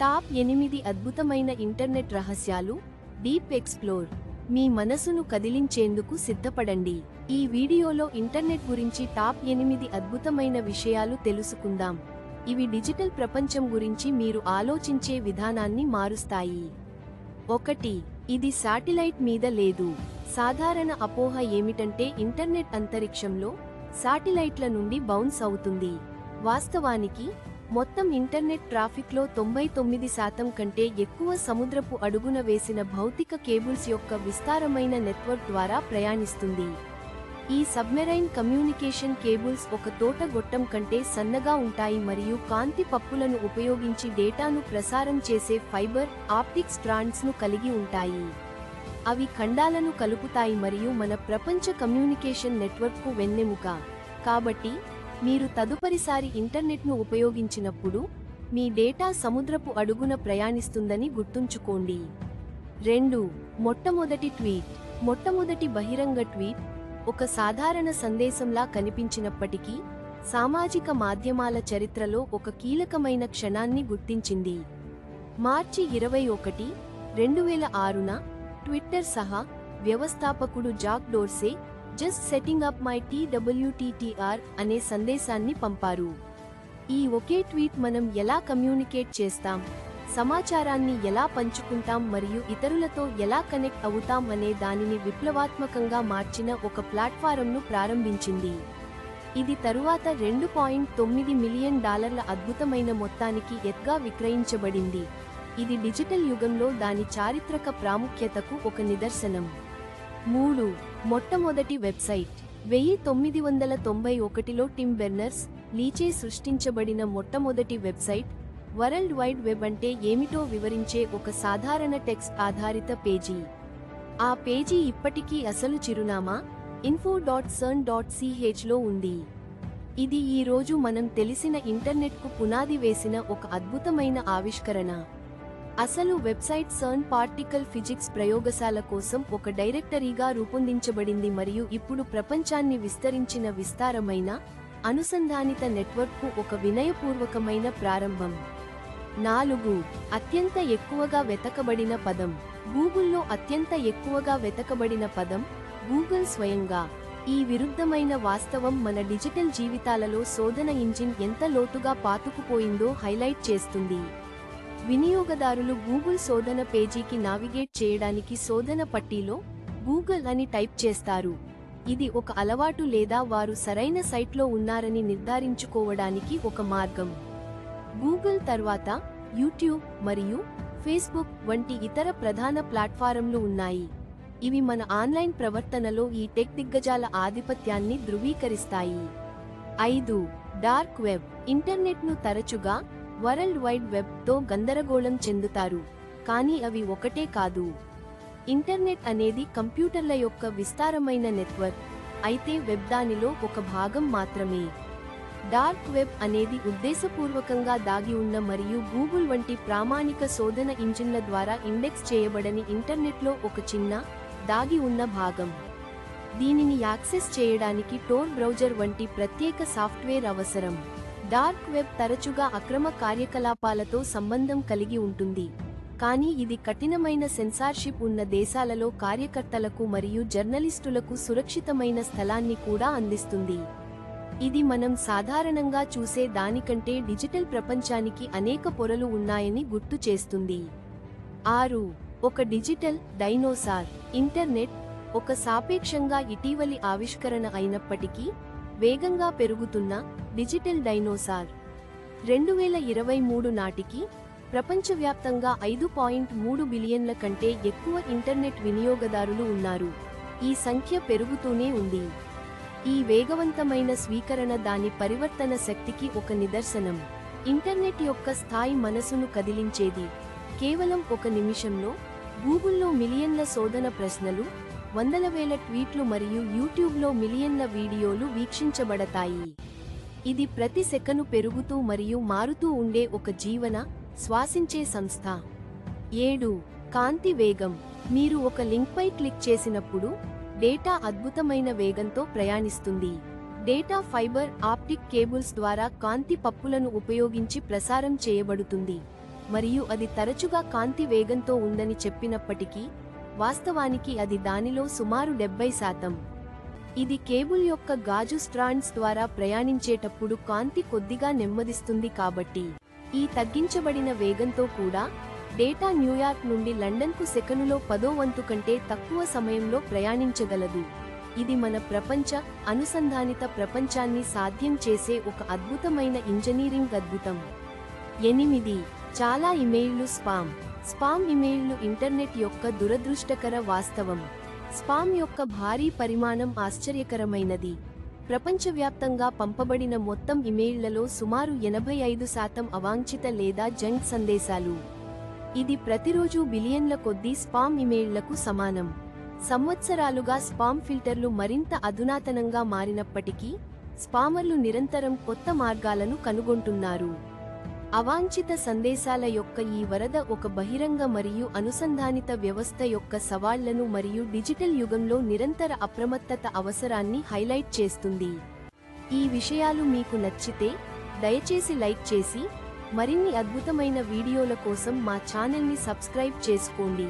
Top ఎనిమిది అద్భుతమైన internet రహస్యాలు డీప్ ఎక్స్ప్లోర్. మీ మనసును కదిలించేందుకు సిద్ధపడండి. ఈ వీడియోలో ఇంటర్నెట్ గురించి టాప్ ఎనిమిది అద్భుతమైన విషయాలు తెలుసుకుందాం. ఇవి డిజిటల్ ప్రపంచం గురించి మీరు ఆలోచించే విధానాన్ని మారుస్తాయి. ఒకటి ఇది శాటిలైట్ మీద లేదు. సాధారణ అపోహ ఏమిటంటే ఇంటర్నెట్ అంతరిక్షంలో శాటిలైట్ల నుండి బౌన్స్ అవుతుంది. వాస్తవానికి మొత్తం ఇంటర్నెట్ ట్రాఫిక్లో తొంభై తొమ్మిది శాతం కంటే ఎక్కువ సముద్రపు అడుగున వేసిన భౌతిక కేబుల్స్ యొక్క విస్తారమైన నెట్వర్క్ ద్వారా ప్రయాణిస్తుంది. ఈ సబ్మెరైన్ కమ్యూనికేషన్ కేబుల్స్ ఒక తోట గొట్టం కంటే సన్నగా ఉంటాయి మరియు కాంతి పప్పులను ఉపయోగించి డేటాను ప్రసారం చేసే ఫైబర్ ఆప్టిక్ స్ట్రాండ్స్ను కలిగి ఉంటాయి. అవి ఖండాలను కలుపుతాయి మరియు మన ప్రపంచ కమ్యూనికేషన్ నెట్వర్క్కు వెన్నెముక. కాబట్టి మీరు తదుపరిసారి ఇంటర్నెట్ను ఉపయోగించినప్పుడు మీ డేటా సముద్రపు అడుగున ప్రయాణిస్తుందని గుర్తుంచుకోండి. రెండు మొట్టమొదటి ట్వీట్. మొట్టమొదటి బహిరంగ ట్వీట్ ఒక సాధారణ సందేశంలా కనిపించినప్పటికీ సామాజిక మాధ్యమాల చరిత్రలో ఒక కీలకమైన క్షణాన్ని గుర్తించింది. మార్చి ఇరవై ఒకటి రెండు వేల ఆరున ట్విట్టర్ సహా వ్యవస్థాపకుడు Jack Dorsey just setting up my టీడబ్ల్యూటీటీఆర్ అనే సందేశాన్ని పంపారు. ఈ ఒకే ట్వీట్ మనం ఎలా కమ్యూనికేట్ చేస్తాం? సమాచారాన్ని ఎలా పంచుకుంటాం? మరియు ఇతరులతో ఎలా కనెక్ట్ అవుతాం? అనే దానిని విప్లవాత్మకంగా మార్చిన ఒక ప్లాట్ఫారంను ప్రారంభించింది. ఇది తరువాత రెండు పాయింట్ తొమ్మిది మిలియన్ డాలర్ల అద్భుతమైన మొత్తానికి ఎత్గా విక్రయించబడింది. ఇది డిజిటల్ యుగంలో దాని చారిత్రక ప్రాముఖ్యతకు ఒక నిదర్శనం. మూడు మొట్టమొదటి వెబ్సైట్. వెయ్యి తొమ్మిది వందల తొంభై ఒకటిలో టిమ్ బెర్నర్స్ లీచే సృష్టించబడిన మొట్టమొదటి వెబ్సైట్. వరల్డ్ వైడ్ వెబ్ అంటే ఏమిటో వివరించే ఒక సాధారణ టెక్స్ట్ ఆధారిత పేజీ. ఆ పేజీ ఇప్పటికీ అసలు చిరునామా? ఇన్ఫో డాట్ సర్న్ డాట్ సిహెచ్లో ఉంది. ఇది ఈరోజు మనం తెలిసిన ఇంటర్నెట్కు పునాది వేసిన ఒక అద్భుతమైన ఆవిష్కరణ. అసలు వెబ్సైట్ సర్న్ పార్టికల్ ఫిజిక్స్ ప్రయోగశాల కోసం ఒక డైరెక్టరీగా రూపొందించబడింది మరియు ఇప్పుడు ప్రపంచాన్ని విస్తరించిన విస్తారమైన అనుసంధానిత నెట్వర్క్కు ఒక వినయపూర్వకమైన ప్రారంభం. నాలుగు. అత్యంత ఎక్కువగా వెతకబడిన పదం. గూగుల్లో అత్యంత ఎక్కువగా వెతకబడిన పదం గూగుల్ స్వయంగా. ఈ విరుద్ధమైన వాస్తవం మన డిజిటల్ జీవితాలలో శోధన ఇంజిన్ ఎంత లోతుగా పాతుకుపోయిందో హైలైట్ చేస్తుంది. వినియోగదారులు గూగుల్ శోధన పేజీకి నావిగేట్ చేయడానికి శోధన పట్టీలో గూగుల్ అని టైప్ చేస్తారు. ఇది ఒక అలవాటు లేదా వారు సరైన సైట్లో ఉన్నారని నిర్ధారించుకోవడానికి ఒక మార్గం. గూగుల్ తర్వాత యూట్యూబ్ మరియు ఫేస్బుక్ వంటి ఇతర ప్రధాన ప్లాట్ఫారంలు ఉన్నాయి. ఇవి మన ఆన్లైన్ ప్రవర్తనలో ఈ టెక్ దిగ్గజాల ఆధిపత్యాన్ని ధృవీకరిస్తాయి. ఐదు డార్క్ వెబ్. ఇంటర్నెట్ను తరచుగా వరల్డ్ వైడ్ వెబ్తో గందరగోళం చెందుతారు. కానీ అవి ఒకటే కాదు. ఇంటర్నెట్ అనేది కంప్యూటర్ల యొక్క విస్తారమైన నెట్వర్క్. అయితే వెబ్ దానిలో ఒక భాగం మాత్రమే. డార్క్ వెబ్ అనేది ఉద్దేశపూర్వకంగా దాగి ఉన్న మరియు గూగుల్ వంటి ప్రామాణిక శోధన ఇంజిన్ల ద్వారా ఇండెక్స్ చేయబడని ఇంటర్నెట్లో ఒక చిన్న దాగి ఉన్న భాగం. దీనిని యాక్సెస్ చేయడానికి టోర్ బ్రౌజర్ వంటి ప్రత్యేక సాఫ్ట్వేర్ అవసరం. డార్క్ వెబ్ తరచుగా అక్రమ కార్యకలాపాలతో సంబంధం కలిగి ఉంటుంది. కానీ ఇది కఠినమైన సెన్సార్షిప్ ఉన్న దేశాలలో కార్యకర్తలకు మరియు జర్నలిస్టులకు సురక్షితమైన స్థలాన్ని కూడా అందిస్తుంది. ఇది మనం సాధారణంగా చూసే దానికంటే డిజిటల్ ప్రపంచానికి అనేక పొరలు ఉన్నాయని గుర్తు చేస్తుంది. ఆరు ఒక డిజిటల్ డైనోసార్ ఇంటర్నెట్ ఒక సాపేక్షంగా ఇటీవలి ఆవిష్కరణ అయినప్పటికీ వేగంగా పెరుగుతున్న డిజిటల్ డైనోసార్. రెండు వేల ఇరవై మూడు నాటికి ప్రపంచవ్యాప్తంగా ఐదు పాయింట్ మూడు బిలియన్ల కంటే ఎక్కువ ఇంటర్నెట్ వినియోగదారులు ఉన్నారు. ఈ సంఖ్య పెరుగుతూనే ఉంది. ఈ వేగవంతమైన స్వీకరణ దాని పరివర్తన శక్తికి ఒక నిదర్శనం. ఇంటర్నెట్ యొక్క స్థాయి మనసును కదిలించేది. కేవలం ఒక నిమిషంలో గూగుల్లో మిలియన్ల శోధన ప్రశ్నలు వందల వేల ట్వీట్లు మరియు యూట్యూబ్లో మిలియన్ల వీడియోలు వీక్షించబడతాయి. ఇది ప్రతి సెకను పెరుగుతూ మరియు మారుతూ ఉండే ఒక జీవన శ్వాసించే సంస్థ. ఏడు. కాంతి వేగం. మీరు ఒక లింక్పై క్లిక్ చేసినప్పుడు డేటా అద్భుతమైన వేగంతో ప్రయాణిస్తుంది. డేటా ఫైబర్ ఆప్టిక్ కేబుల్స్ ద్వారా కాంతి పప్పులను ఉపయోగించి ప్రసారం చేయబడుతుంది. మరియు అది తరచుగా కాంతి వేగంతో ఉందని చెప్పినప్పటికీ వాస్తవానికి అది దానిలో సుమారు డెబ్బై శాతం. ఇది కేబుల్ యొక్క గాజు స్ట్రాండ్స్ ద్వారా ప్రయాణించేటప్పుడు కాంతి కొద్దిగా నెమ్మదిస్తుంది కాబట్టి ఈ తగ్గించబడిన వేగంతో కూడా డేటా న్యూయార్క్ నుండి లండన్కు సెకనులో పదో వంతు కంటే తక్కువ సమయంలో ప్రయాణించగలదు. ఇది మన ప్రపంచ అనుసంధానిత ప్రపంచాన్ని సాధ్యం చేసే ఒక అద్భుతమైన ఇంజనీరింగ్ అద్భుతం. ఎనిమిది. చాలా ఇమెయిల్లు స్పామ్. స్పామ్ ఇమెయిల్లు ఇంటర్నెట్ యొక్క దురదృష్టకర వాస్తవం. స్పామ్ యొక్క భారీ పరిమాణం ఆశ్చర్యకరమైనది. ప్రపంచవ్యాప్తంగా పంపబడిన మొత్తం ఇమెయిళ్ళలో సుమారు ఎనభై ఐదు శాతం అవాంఛిత లేదా జంక్ సందేశాలు. ఇది ప్రతిరోజు బిలియన్ల కొద్దీ స్పామ్ ఇమెయిళ్ళకు సమానం. సంవత్సరాలుగా స్పామ్ ఫిల్టర్లు మరింత అధునాతనంగా మారినప్పటికీ స్పామర్లు నిరంతరం కొత్త మార్గాలను కనుగొంటున్నారు. అవాంఛిత సందేశాల యొక్క ఈ వరద ఒక బహిరంగ మరియు అనుసంధానిత వ్యవస్థ యొక్క సవాళ్ళను మరియు డిజిటల్ యుగంలో నిరంతర అప్రమత్తత అవసరాన్ని హైలైట్ చేస్తుంది. ఈ విషయాలు మీకు నచ్చితే దయచేసి లైక్ చేసి మరిన్ని అద్భుతమైన వీడియోల కోసం మా ఛానల్ని సబ్స్క్రైబ్ చేసుకోండి.